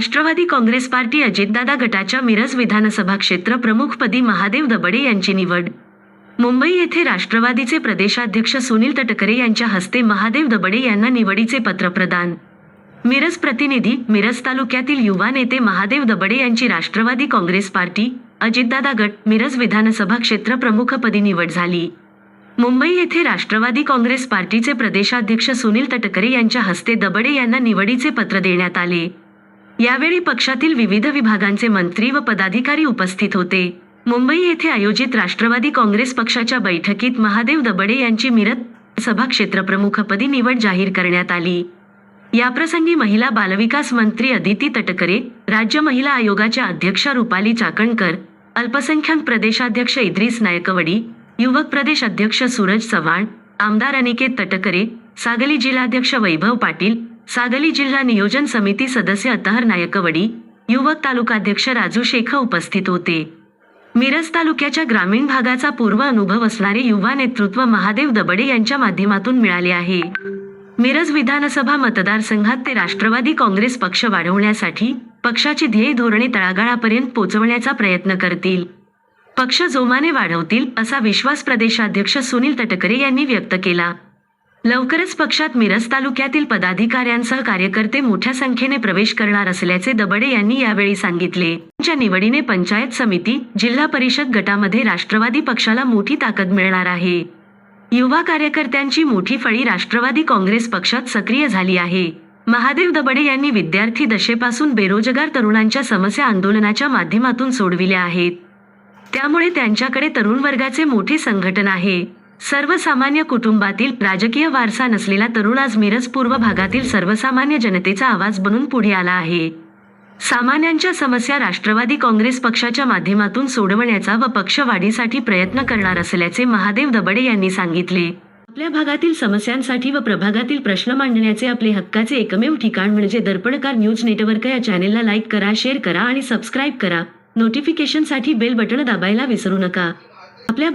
Rashtrawadi Congress party Ajitdada गटाच्या मिरज विधानसभा क्षेत्र प्रमुखपदी महादेव दबडे यांची निवड. मुंबई येथे राष्ट्रवादीचे प्रदेशाध्यक्ष सुनील तटकरे यांच्या हस्ते महादेव दबडे यांना निवडीचे पत्र प्रदान. मिरज प्रतिनिधी मिरज तालुक्यातील युवा नेते महादेव दबडे यांची राष्ट्रवादी काँग्रेस पार्टी अजितदादा गट मिरज विधानसभा क्षेत्र प्रमुखपदी निवड झाली. मुंबई येथे राष्ट्रवादी काँग्रेस पार्टीचे प्रदेशाध्यक्ष सुनील तटकरे यांच्या हस्ते दबडे यांना निवडीचे पत्र देण्यात आले. यावेळी पक्षातील विविध विभागांचे मंत्री व पदाधिकारी उपस्थित होते. मुंबई येथे आयोजित राष्ट्रवादी काँग्रेस पक्षाच्या बैठकीत महादेव दबडे यांची मिरत सभा क्षेत्रप्रमुखपदी निवड जाहीर करण्यात आली. याप्रसंगी महिला बालविकास मंत्री अदिती तटकरे राज्य महिला आयोगाच्या अध्यक्षा रुपाली चाकणकर अल्पसंख्याक प्रदेशाध्यक्ष इद्रिस नायकवडी युवक प्रदेश अध्यक्ष सूरज चव्हाण आमदार अनिकेत तटकरे सागली जिल्हाध्यक्ष वैभव पाटील सागली जिल्हा नियोजन समिती सदस्य अतहर नायकवडी युवक तालुकाध्यक्ष राजू शेख उपस्थित होते. मिरज तालुक्याच्या ग्रामीण भागाचा पूर्व अनुभव असणारे युवा नेतृत्व महादेव दबडे यांच्या माध्यमातून मिळाले आहे. मिरज विधानसभा मतदारसंघात ते राष्ट्रवादी काँग्रेस पक्ष वाढवण्यासाठी पक्षाची ध्येय धोरणे तळागाळापर्यंत पोचवण्याचा प्रयत्न करतील. पक्ष जोमाने वाढवतील असा विश्वास प्रदेशाध्यक्ष सुनील तटकरे यांनी व्यक्त केला. लवकरच पक्षात मिरज तालुक्यातील पदाधिकाऱ्यांसह कार्यकर्ते मोठ्या संख्येने प्रवेश करणार असल्याचे दबडे यांनी यावेळी सांगितले. च्या निवडीने पंचायत समिती जिल्हा परिषद गटामध्ये राष्ट्रवादी पक्षाला मोठी ताकद मिळणार आहे. युवा कार्यकर्त्यांची मोठी फळी राष्ट्रवादी काँग्रेस पक्षात सक्रिय झाली आहे. महादेव दबडे यांनी विद्यार्थी दशेपासून बेरोजगार तरुणांच्या समस्या आंदोलनाच्या माध्यमातून सोडविल्या आहेत. त्यामुळे त्यांच्याकडे तरुण वर्गाचे मोठे संघटन आहे. सर्वसामान्य कुटुंबातील राजकीय वारसा नसलेला तरुण आज मिरज पूर्व भागातील सर्वसामान्य जनतेचा आवाज बनून पुढे आला आहे. सामान्यांच्या समस्या राष्ट्रवादी काँग्रेस पक्षाच्या माध्यमातून सोडवण्याचा व पक्षवाढीसाठी प्रयत्न करणार असल्याचे महादेव दबडे यांनी सांगितले. आपल्या भागातील समस्यांसाठी व प्रभागातील प्रश्न मांडण्याचे आपले हक्काचे एकमेव ठिकाण म्हणजे दर्पणकार न्यूज नेटवर्क या चॅनेलला लाईक करा शेअर करा आणि सबस्क्राईब करा. नोटिफिकेशनसाठी बेल बटण दाबायला विसरू नका. आपल्या